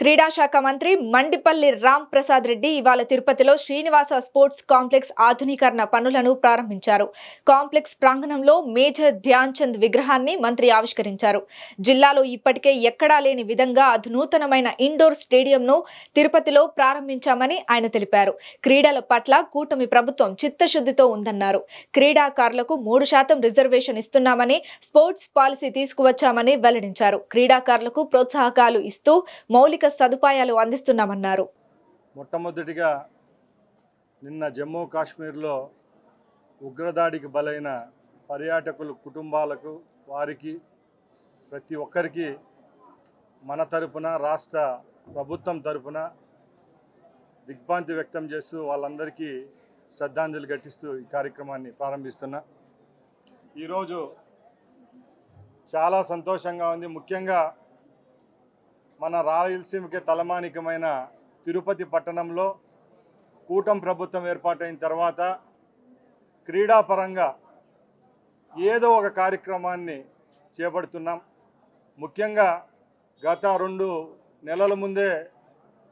క్రీడా శాఖ మంత్రి మండిపల్లి రామ్ ప్రసాద్ రెడ్డి ఇవాళ తిరుపతిలో శ్రీనివాస స్పోర్ట్స్ కాంప్లెక్స్ ఆధునీకరణ పనులను ప్రారంభించారు. కాంప్లెక్స్ ప్రాంగణంలో మేజర్ ధ్యాన్ చంద్ విగ్రహాన్ని మంత్రి ఆవిష్కరించారు. జిల్లాలో ఇప్పటికే ఎక్కడా లేని విధంగా అధునూతనమైన ఇండోర్ స్టేడియంను తిరుపతిలో ప్రారంభించామని ఆయన తెలిపారు. క్రీడల పట్ల కూటమి ప్రభుత్వం చిత్తశుద్ధితో ఉందన్నారు. క్రీడాకారులకు మూడు శాతం రిజర్వేషన్ ఇస్తున్నామని స్పోర్ట్స్ పాలసీ తీసుకువచ్చామని వెల్లడించారు. క్రీడాకారులకు ప్రోత్సాహకాలు ఇస్తూ మౌలిక సదుపాయాలు అందిస్తున్నామన్నారు. మొట్టమొదటిగా నిన్న జమ్మూ కాశ్మీర్లో ఉగ్రదాడికి బలైన పర్యాటకుల కుటుంబాలకు వారికి ప్రతి ఒక్కరికి మన తరపున రాష్ట్ర ప్రభుత్వం తరపున దిగ్భ్రాంతి వ్యక్తం చేస్తూ వాళ్ళందరికీ శ్రద్ధాంజలి ఘటిస్తూ ఈ కార్యక్రమాన్ని ప్రారంభిస్తున్నా. ఈరోజు చాలా సంతోషంగా ఉంది. ముఖ్యంగా మన రాయలసీమకి తలమానికమైన తిరుపతి పట్టణంలో కూటం ప్రభుత్వం ఏర్పాటైన తర్వాత క్రీడాపరంగా ఏదో ఒక కార్యక్రమాన్ని చేపడుతున్నాం. ముఖ్యంగా గత రెండు నెలల ముందే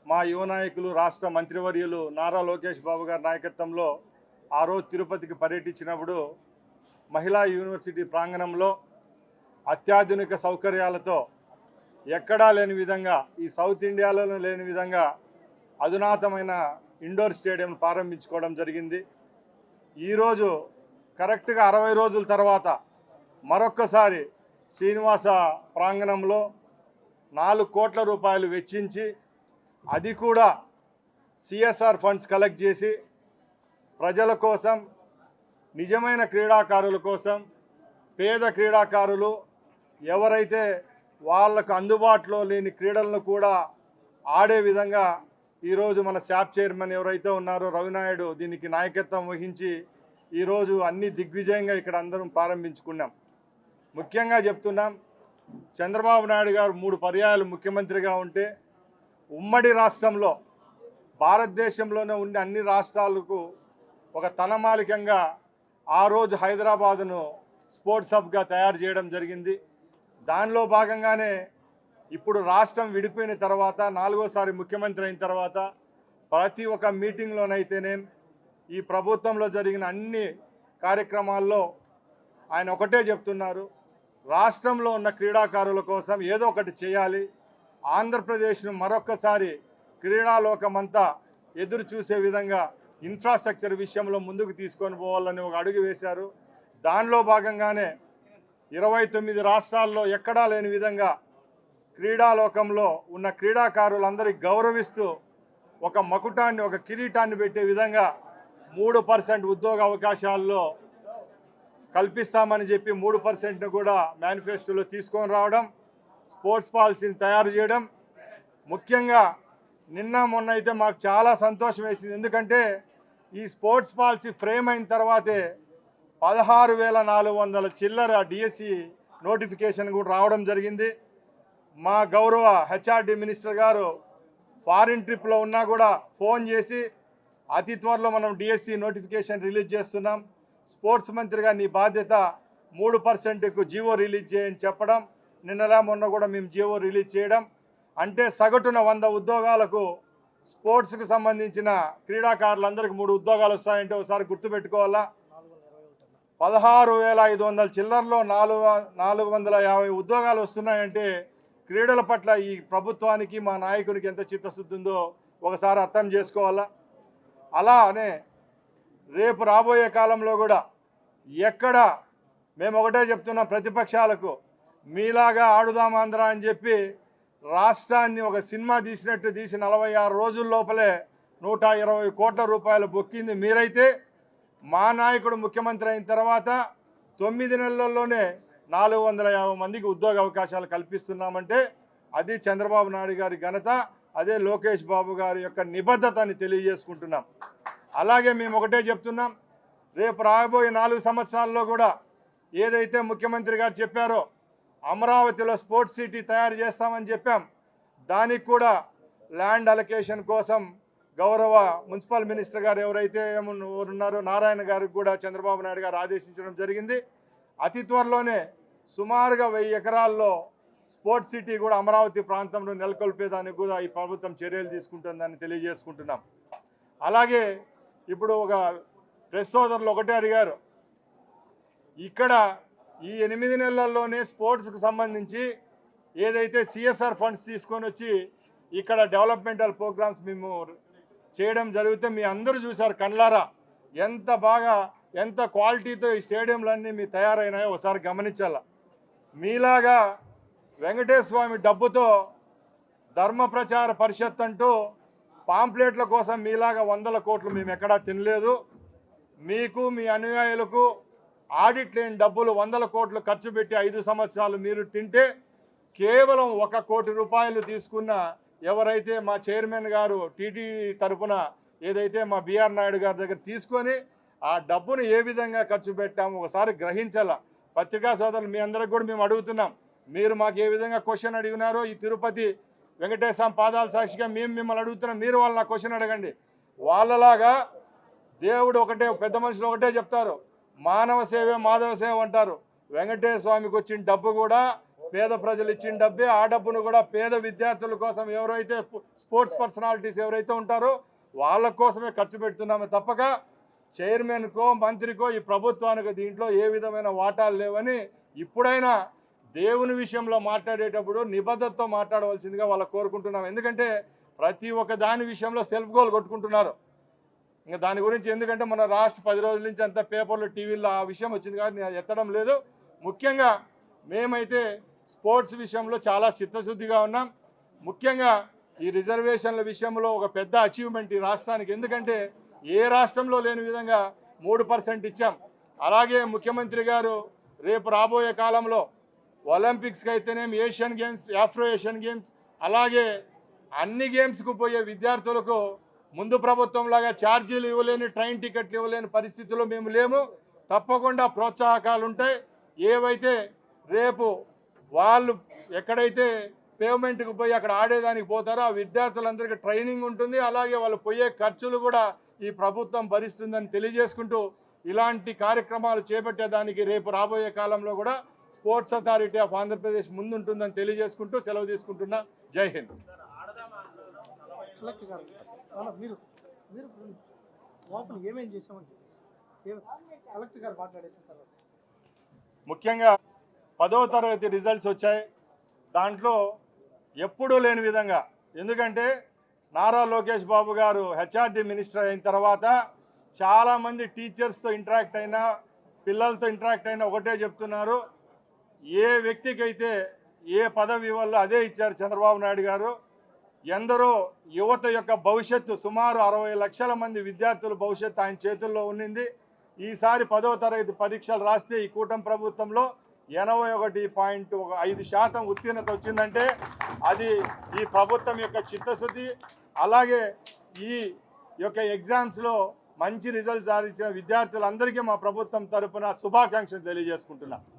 మా యువ నాయకులు రాష్ట్ర మంత్రివర్యులు నారా లోకేష్ బాబు గారి నాయకత్వంలో ఆ రోజు తిరుపతికి పర్యటించినప్పుడు మహిళా యూనివర్సిటీ ప్రాంగణంలో అత్యాధునిక సౌకర్యాలతో ఎక్కడా లేని విధంగా ఈ సౌత్ ఇండియాలో లేని విధంగా అధునాతమైన ఇండోర్ స్టేడియం ప్రారంభించుకోవడం జరిగింది. ఈరోజు కరెక్ట్గా అరవై రోజుల తర్వాత మరొక్కసారి శ్రీనివాస ప్రాంగణంలో నాలుగు కోట్ల రూపాయలు వెచ్చించి అది కూడా సిఎస్ఆర్ ఫండ్స్ కలెక్ట్ చేసి ప్రజల కోసం నిజమైన క్రీడాకారుల కోసం పేద క్రీడాకారులు ఎవరైతే వాళ్ళకు అందుబాటులో లేని క్రీడలను కూడా ఆడే విధంగా ఈరోజు మన శాప్ చైర్మన్ ఎవరైతే ఉన్నారో రవినాయుడు దీనికి నాయకత్వం వహించి ఈరోజు అన్ని దిగ్విజయంగా ఇక్కడ అందరం ప్రారంభించుకున్నాం. ముఖ్యంగా చెప్తున్నాం చంద్రబాబు నాయుడు గారు మూడు పర్యాయాలు ముఖ్యమంత్రిగా ఉంటే ఉమ్మడి రాష్ట్రంలో భారతదేశంలోనే ఉండే అన్ని రాష్ట్రాలకు ఒక తనమాలికంగా ఆ రోజు హైదరాబాదును స్పోర్ట్స్ హబ్గా తయారు చేయడం జరిగింది. దానిలో భాగంగానే ఇప్పుడు రాష్ట్రం విడిపోయిన తర్వాత నాలుగోసారి ముఖ్యమంత్రి అయిన తర్వాత ప్రతి ఒక్క మీటింగ్లోనైతేనేం ఈ ప్రభుత్వంలో జరిగిన అన్ని కార్యక్రమాల్లో ఆయన ఒకటే చెప్తున్నారు. రాష్ట్రంలో ఉన్న క్రీడాకారుల కోసం ఏదో ఒకటి చేయాలి. ఆంధ్రప్రదేశ్ను మరొక్కసారి క్రీడాలోకమంతా ఎదురు చూసే విధంగా ఇన్ఫ్రాస్ట్రక్చర్ విషయంలో ముందుకు తీసుకొని పోవాలని ఒక అడుగు వేశారు. దానిలో భాగంగానే ఇరవై తొమ్మిది రాష్ట్రాల్లో ఎక్కడా లేని విధంగా క్రీడాలోకంలో ఉన్న క్రీడాకారులందరికీ గౌరవిస్తూ ఒక మకుటాన్ని ఒక కిరీటాన్ని పెట్టే విధంగా మూడు పర్సెంట్ ఉద్యోగ అవకాశాల్లో కల్పిస్తామని చెప్పి మూడు పర్సెంట్ను కూడా మేనిఫెస్టోలో తీసుకొని రావడం స్పోర్ట్స్ పాలసీని తయారు చేయడం. ముఖ్యంగా నిన్న మొన్న అయితే మాకు చాలా సంతోషం వేసింది. ఎందుకంటే ఈ స్పోర్ట్స్ పాలసీ ఫ్రేమ్ అయిన తర్వాతే పదహారు వేల నాలుగు వందల చిల్లర డిఎస్సి నోటిఫికేషన్ కూడా రావడం జరిగింది. మా గౌరవ హెచ్ఆర్డి మినిస్టర్ గారు ఫారిన్ ట్రిప్లో ఉన్నా కూడా ఫోన్ చేసి అతి త్వరలో మనం డిఎస్సి నోటిఫికేషన్ రిలీజ్ చేస్తున్నాం. స్పోర్ట్స్ మంత్రిగా నీ బాధ్యత మూడు పర్సెంట్కు జీవో రిలీజ్ చేయని చెప్పడం నిన్నలా మొన్న కూడా మేము జీవో రిలీజ్ చేయడం. అంటే సగటున వంద ఉద్యోగాలకు స్పోర్ట్స్కి సంబంధించిన క్రీడాకారులందరికీ మూడు ఉద్యోగాలు వస్తాయంటే ఒకసారి గుర్తుపెట్టుకోవాలా? పదహారు వేల ఐదు వందల చిల్లర్లో నాలుగు నాలుగు వందల యాభై ఉద్యోగాలు వస్తున్నాయంటే క్రీడల పట్ల ఈ ప్రభుత్వానికి మా నాయకునికి ఎంత చిత్తశుద్ధి ఉందో ఒకసారి అర్థం చేసుకోవాలా? అలానే రేపు రాబోయే కాలంలో కూడా ఎక్కడ మేము ఒకటే చెప్తున్నాం ప్రతిపక్షాలకు మీలాగా ఆడుదాం ఆంధ్ర అని చెప్పి రాష్ట్రాన్ని ఒక సినిమా తీసినట్టు తీసి నలభై ఆరు రోజుల లోపలే నూట ఇరవై కోట్ల రూపాయలు బొక్కింది మీరైతే మా నాయకుడు ముఖ్యమంత్రి అయిన తర్వాత తొమ్మిది నెలల్లోనే నాలుగు వందల యాభై మందికి ఉద్యోగ అవకాశాలు కల్పిస్తున్నామంటే అది చంద్రబాబు నాయుడు గారి ఘనత అదే లోకేష్ బాబు గారి యొక్క నిబద్ధతని తెలియజేసుకుంటున్నాం. అలాగే మేము ఒకటే చెప్తున్నాం రేపు రాబోయే నాలుగు సంవత్సరాల్లో కూడా ఏదైతే ముఖ్యమంత్రి గారు చెప్పారో అమరావతిలో స్పోర్ట్స్ సిటీ తయారు చేస్తామని చెప్పాం. దానికి కూడా ల్యాండ్ అలొకేషన్ కోసం గౌరవ మున్సిపల్ మినిస్టర్ గారు ఎవరైతే ఉన్నారో నారాయణ గారికి కూడా చంద్రబాబు నాయుడు గారు ఆదేశించడం జరిగింది. అతి త్వరలోనే సుమారుగా వెయ్యి ఎకరాల్లో స్పోర్ట్స్ సిటీ కూడా అమరావతి ప్రాంతంలో నెలకొల్పేదానికి కూడా ఈ ప్రభుత్వం చర్యలు తీసుకుంటుందని తెలియజేసుకుంటున్నాం. అలాగే ఇప్పుడు ఒక ప్రెస్ సోదరులు ఒకటే అడిగారు. ఇక్కడ ఈ ఎనిమిది నెలల్లోనే స్పోర్ట్స్కి సంబంధించి ఏదైతే సిఎస్ఆర్ ఫండ్స్ తీసుకొని వచ్చి ఇక్కడ డెవలప్మెంటల్ ప్రోగ్రామ్స్ మేము చేయడం జరిగితే మీ అందరూ చూశారు కళ్ళారా? ఎంత బాగా ఎంత క్వాలిటీతో ఈ స్టేడియంలన్నీ మీ తయారైనాయో ఒకసారి గమనించాల. మీలాగా వెంకటేశ్వర స్వామి డబ్బుతో ధర్మ ప్రచార పరిషత్ అంటూ పాంప్లెట్ల కోసం మీలాగా వందల కోట్లు మేము ఎక్కడా తినలేదు. మీకు మీ అనుయాయులకు ఆడిట్ లేని డబ్బులు వందల కోట్లు ఖర్చు పెట్టి ఐదు సంవత్సరాలు మీరు తింటే కేవలం ఒక కోటి రూపాయలు తీసుకున్న ఎవరైతే మా చైర్మన్ గారు టీటీడీ తరపున ఏదైతే మా బీఆర్ నాయుడు గారి దగ్గర తీసుకొని ఆ డబ్బును ఏ విధంగా ఖర్చు పెట్టాము ఒకసారి గ్రహించాల. పత్రికా సోదరులు మీ అందరికి కూడా మేము అడుగుతున్నాం. మీరు మాకు ఏ విధంగా క్వశ్చన్ అడిగినారో ఈ తిరుపతి వెంకటేశ్వర పాదాల సాక్షిగా మేము మిమ్మల్ని అడుగుతున్నాం. మీరు వాళ్ళ క్వశ్చన్ అడగండి. వాళ్ళలాగా దేవుడు ఒకటే పెద్ద మనుషులు ఒకటే చెప్తారు. మానవ సేవే మాధవ సేవ అంటారు. వెంకటేశ్వర స్వామికి వచ్చిన డబ్బు కూడా పేద ప్రజలు ఇచ్చిన డబ్బే ఆ డబ్బును కూడా పేద విద్యార్థుల కోసం ఎవరైతే స్పోర్ట్స్ పర్సనాలిటీస్ ఎవరైతే ఉంటారో వాళ్ళ కోసమే ఖర్చు పెడుతున్నామే తప్పక. చైర్మన్కో మంత్రికో ఈ ప్రభుత్వానికి దీంట్లో ఏ విధమైన వాటాలు లేవని ఇప్పుడైనా దేవుని విషయంలో మాట్లాడేటప్పుడు నిబద్ధతతో మాట్లాడవలసిందిగా వాళ్ళు కోరుకుంటున్నాం. ఎందుకంటే ప్రతి ఒక్క దాని విషయంలో సెల్ఫ్ గోల్ కొట్టుకుంటున్నారు. ఇంకా దాని గురించి ఎందుకంటే మన రాష్ట్ర పది రోజుల నుంచి అంత పేపర్లు టీవీల్లో ఆ విషయం వచ్చింది కాబట్టి ఎత్తడం లేదు. ముఖ్యంగా మేమైతే స్పోర్ట్స్ విషయంలో చాలా చిత్తశుద్ధిగా ఉన్నాం. ముఖ్యంగా ఈ రిజర్వేషన్ల విషయంలో ఒక పెద్ద అచీవ్మెంట్ ఈ రాష్ట్రానికి. ఎందుకంటే ఏ రాష్ట్రంలో లేని విధంగా మూడు పర్సెంట్ ఇచ్చాం. అలాగే ముఖ్యమంత్రి గారు రేపు రాబోయే కాలంలో ఒలింపిక్స్కి అయితేనేమి Asian games Afro Asian games అలాగే అన్ని గేమ్స్కు పోయే విద్యార్థులకు ముందు ప్రభుత్వంలాగా ఛార్జీలు ఇవ్వలేని ట్రైన్ టికెట్లు ఇవ్వలేని పరిస్థితుల్లో మేము లేము. తప్పకుండా ప్రోత్సాహకాలు ఉంటాయి. ఏవైతే రేపు వాళ్ళు ఎక్కడైతే పేమెంట్కి పోయి అక్కడ ఆడేదానికి పోతారో ఆ విద్యార్థులందరికీ ట్రైనింగ్ ఉంటుంది. అలాగే వాళ్ళు పోయే ఖర్చులు కూడా ఈ ప్రభుత్వం భరిస్తుందని తెలియజేసుకుంటూ ఇలాంటి కార్యక్రమాలు చేపట్టేదానికి రేపు రాబోయే కాలంలో కూడా స్పోర్ట్స్ అథారిటీ ఆఫ్ ఆంధ్రప్రదేశ్ ముందుంటుందని తెలియజేసుకుంటూ సెలవు తీసుకుంటున్నా. జై హింద్. కలెక్టర్ గారు అవునా మీరు మీరు లోపల ఏమేం చేసామని చెప్పేసి ఏం- కలెక్టర్ గారు మాట్లాడేసిన తర్వాత? ముఖ్యంగా పదవ తరగతి రిజల్ట్స్ వచ్చాయి. దాంట్లో ఎప్పుడూ లేని విధంగా ఎందుకంటే నారా లోకేష్ బాబు గారు హెచ్ఆర్డి మినిస్టర్ అయిన తర్వాత చాలామంది టీచర్స్తో ఇంటరాక్ట్ అయినా పిల్లలతో ఇంటరాక్ట్ అయినా ఒకటే చెప్తున్నారు. ఏ వ్యక్తికైతే ఏ పదవి ఇవ్వాలో అదే ఇచ్చారు చంద్రబాబు నాయుడు గారు ఎందరో యువత యొక్క భవిష్యత్తు సుమారు అరవై లక్షల మంది విద్యార్థుల భవిష్యత్తు ఆయన చేతుల్లో ఉన్నింది. ఈసారి పదవ తరగతి పరీక్షలు రాస్తే ఈ కూటమి ప్రభుత్వంలో ఎనభై ఒకటి పాయింట్ ఒక ఐదు శాతం ఉత్తీర్ణత వచ్చిందంటే అది ఈ ప్రభుత్వం యొక్క చిత్తశుద్ధి అలాగే ఈ యొక్క ఎగ్జామ్స్లో మంచి రిజల్ట్ సాధించిన విద్యార్థులందరికీ మా ప్రభుత్వం తరఫున శుభాకాంక్షలు తెలియజేసుకుంటున్నాను